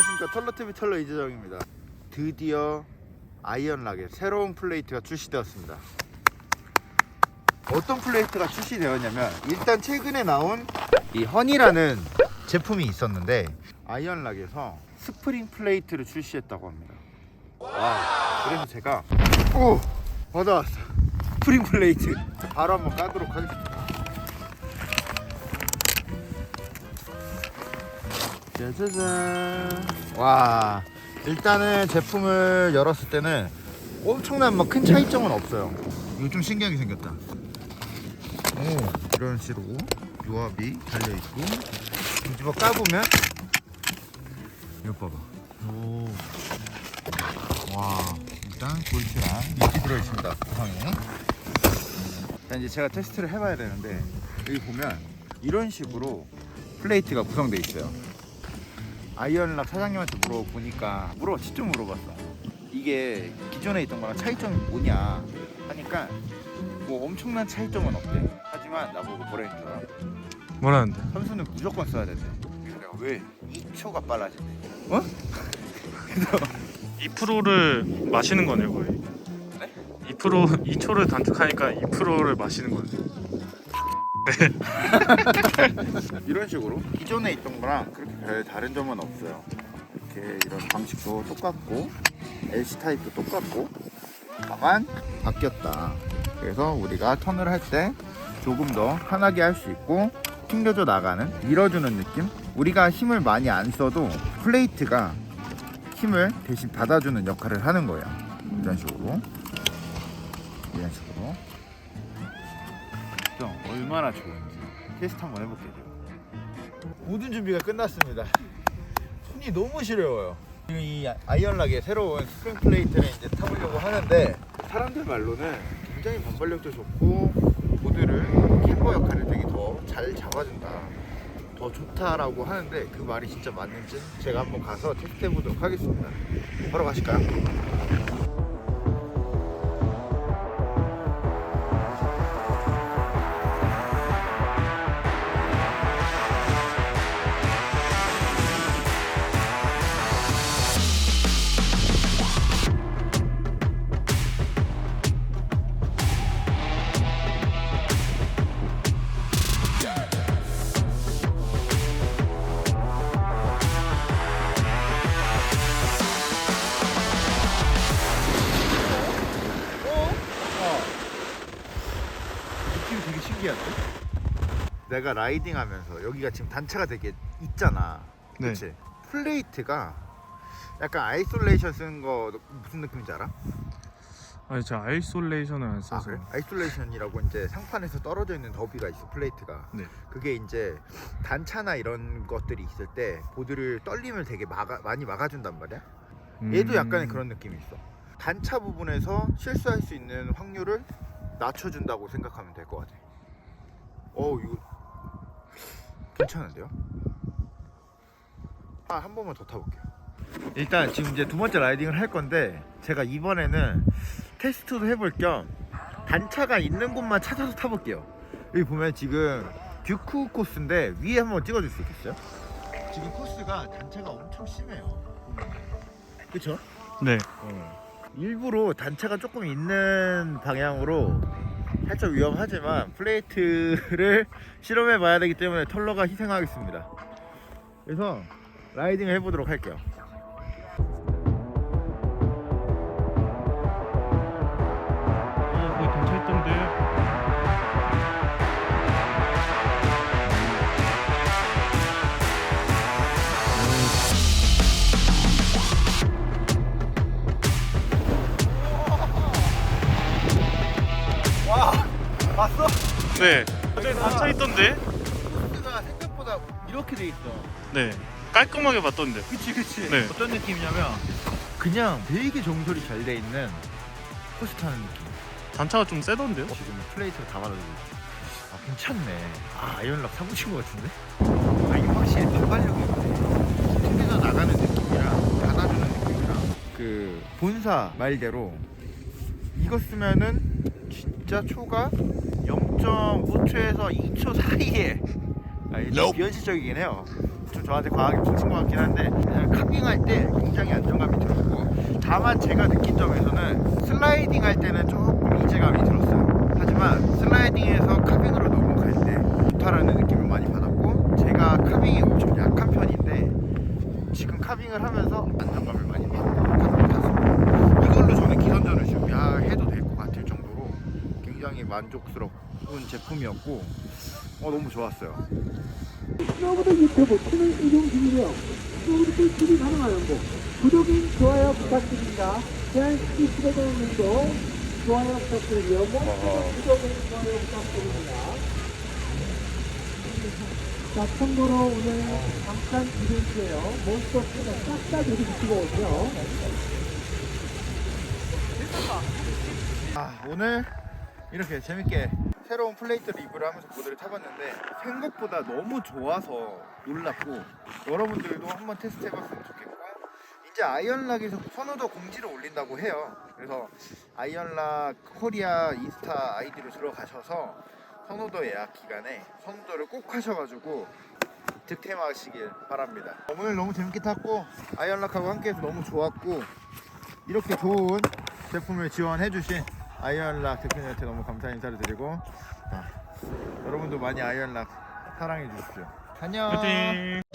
안녕하십니까. 털러TV 털러 이재정입니다. 드디어 아이언락의 새로운 플레이트가 출시되었습니다. 어떤 플레이트가 출시되었냐면 일단 최근에 나온 이 허니라는 제품이 있었는데 아이언락에서 스프링 플레이트를 출시했다고 합니다. 와 그래서 제가 오 받아왔어. 스프링 플레이트. 바로 한번 까도록 하겠습니다 짜자잔. 와 일단은 제품을 열었을 때는 엄청난 뭐큰 차이점은 없어요. 이거 좀 신기하게 생겼다. 오 이런 식으로 요압이 달려 있고 뒤집어 까보면 이거 봐봐. 오. 와 일단 볼트랑 밑이 들어 있습니다. 구성에. 일단 이제 제가 테스트를 해봐야 되는데 여기 보면 이런 식으로 플레이트가 구성돼 있어요. 아이언락 사장님한테 물어보니까 물어 직접 물어봤어. 이게 기존에 있던 거랑 차이점이 뭐냐 하니까 뭐 엄청난 차이점은 없대. 하지만 나보고 뭐라 했는 줄 알아? 뭐라는데? 선수는 무조건 써야 된대. 그래서 왜? 2초가 빨라진대. 어? 그래서 2%를 마시는 거네요 거의. 네? 2% 2초를 단축하니까 2%를 마시는 거네. 이런 식으로 기존에 있던 거랑 그렇게 별 다른 점은 없어요. 이렇게 이런 방식도 똑같고 LC 타입도 똑같고 다만 바뀌었다. 그래서 우리가 턴을 할 때 조금 더 편하게 할 수 있고 튕겨져 나가는 밀어주는 느낌. 우리가 힘을 많이 안 써도 플레이트가 힘을 대신 받아주는 역할을 하는 거예요. 이런 식으로 이런 식으로 좀 얼마나 좋은지 테스트 한번 해볼게요. 모든 준비가 끝났습니다. 손이 너무 시려워요. 지금 이 아이언락의 새로운 스프링 플레이트를 이제 타보려고 하는데 사람들 말로는 굉장히 반발력도 좋고 보드를 캠버 역할을 되게 더 잘 잡아준다. 더 좋다라고 하는데 그 말이 진짜 맞는지 제가 한번 가서 테스트 해 보도록 하겠습니다. 바로 가실까요? 내가 라이딩 하면서 여기가 지금 단차가 되게 있잖아. 네. 그렇지? 플레이트가 약간 아이솔레이션 쓰는 거 무슨 느낌인지 알아? 아니 저 아이솔레이션을 안아 써서. 그래? 아이솔레이션이라고 이제 상판에서 떨어져 있는 더비가 있어 플레이트가. 네. 그게 이제 단차나 이런 것들이 있을 때 보드를 떨림을 되게 막아, 많이 막아준단 말이야. 얘도 음. 약간의 그런 느낌이 있어. 단차 부분에서 실수할 수 있는 확률을 낮춰준다고 생각하면 될 것 같아. 어 이거 괜찮은데요? 아 한 번만 더 타볼게요. 일단 지금 이제 두 번째 라이딩을 할 건데 제가 이번에는 테스트도 해볼 겸 단차가 있는 곳만 찾아서 타볼게요. 여기 보면 지금 듀크 코스인데 위에 한번 찍어줄 수 있겠어요? 지금 코스가 단차가 엄청 심해요. 보면. 그쵸? 네. 일부러 단차가 조금 있는 방향으로 살짝 위험하지만 플레이트를 실험해 봐야 되기 때문에 털러가 희생하겠습니다. 그래서 라이딩을 해보도록 할게요. 봤어? 네. 저기 단차 있던데. 코스가 생각보다 이렇게 돼 있어. 네. 깔끔하게 봤던데. 그치, 그치. 네. 어떤 느낌이냐면 그냥 되게 정솔이 잘 돼 있는 코스 타는 느낌. 단차가 좀 세던데요? 지금 플레이트가 다 받아주고 있어. 아 괜찮네. 아 아이언락 사고친 것 같은데? 아 이게 확실히 반발력이 있네. 튕겨져 나가는 느낌이랑 받아주는 느낌이랑 그 본사 말대로 이거 쓰면은 진짜 초가 0.5초에서 2초 사이에. 아 이게 좀 비현실적이긴 해요. 좀 저한테 과하게 붙인 것 같긴 한데 그냥 카빙할 때 굉장히 안정감이 들었고 다만 제가 느낀 점에서는 슬라이딩 할 때는 조금 이질감이 들었어요. 하지만 슬라이딩에서 카빙으로 넘어갈 때 좋다라는 느낌을 많이 받았고 제가 카빙이 엄청 약한 편인데 지금 카빙을 하면서 안정감을 많이 받는 것 같습니다 이걸로 저는 기선전을 준비해도 될 것 같을 정도로 굉장히 만족스러운 제품이었고 어, 너무 좋았어요 스노보드 유튜브 채널 이용 중이며 스노보드 꿀팁이 가능한 곳 구독인 좋아요 부탁드립니다. 제한 시스템에도 좋아요 부탁드리며 모두 구독인 좋아요 부탁드립니다. 자, 참고로 오늘 잠깐 이벤트예요. 몬스터 채널 싹다 붙이고 오죠. 아 오늘 이렇게 재밌게 새로운 플레이트 리뷰를 하면서 보드를 타봤는데 생각보다 너무 좋아서 놀랐고 여러분들도 한번 테스트 해봤으면 좋겠고 이제 아이언락에서 선호도 공지를 올린다고 해요. 그래서 아이언락 코리아 인스타 아이디로 들어가셔서 선호도 예약 기간에 선호도를 꼭 하셔가지고 득템하시길 바랍니다. 오늘 너무 재밌게 탔고 아이언락하고 함께해서 너무 좋았고 이렇게 좋은 제품을 지원해주신 아이언락 대표님한테 너무 감사 인사를 드리고 자, 여러분도 많이 아이언락 사랑해 주십시오. 안녕. 화이팅!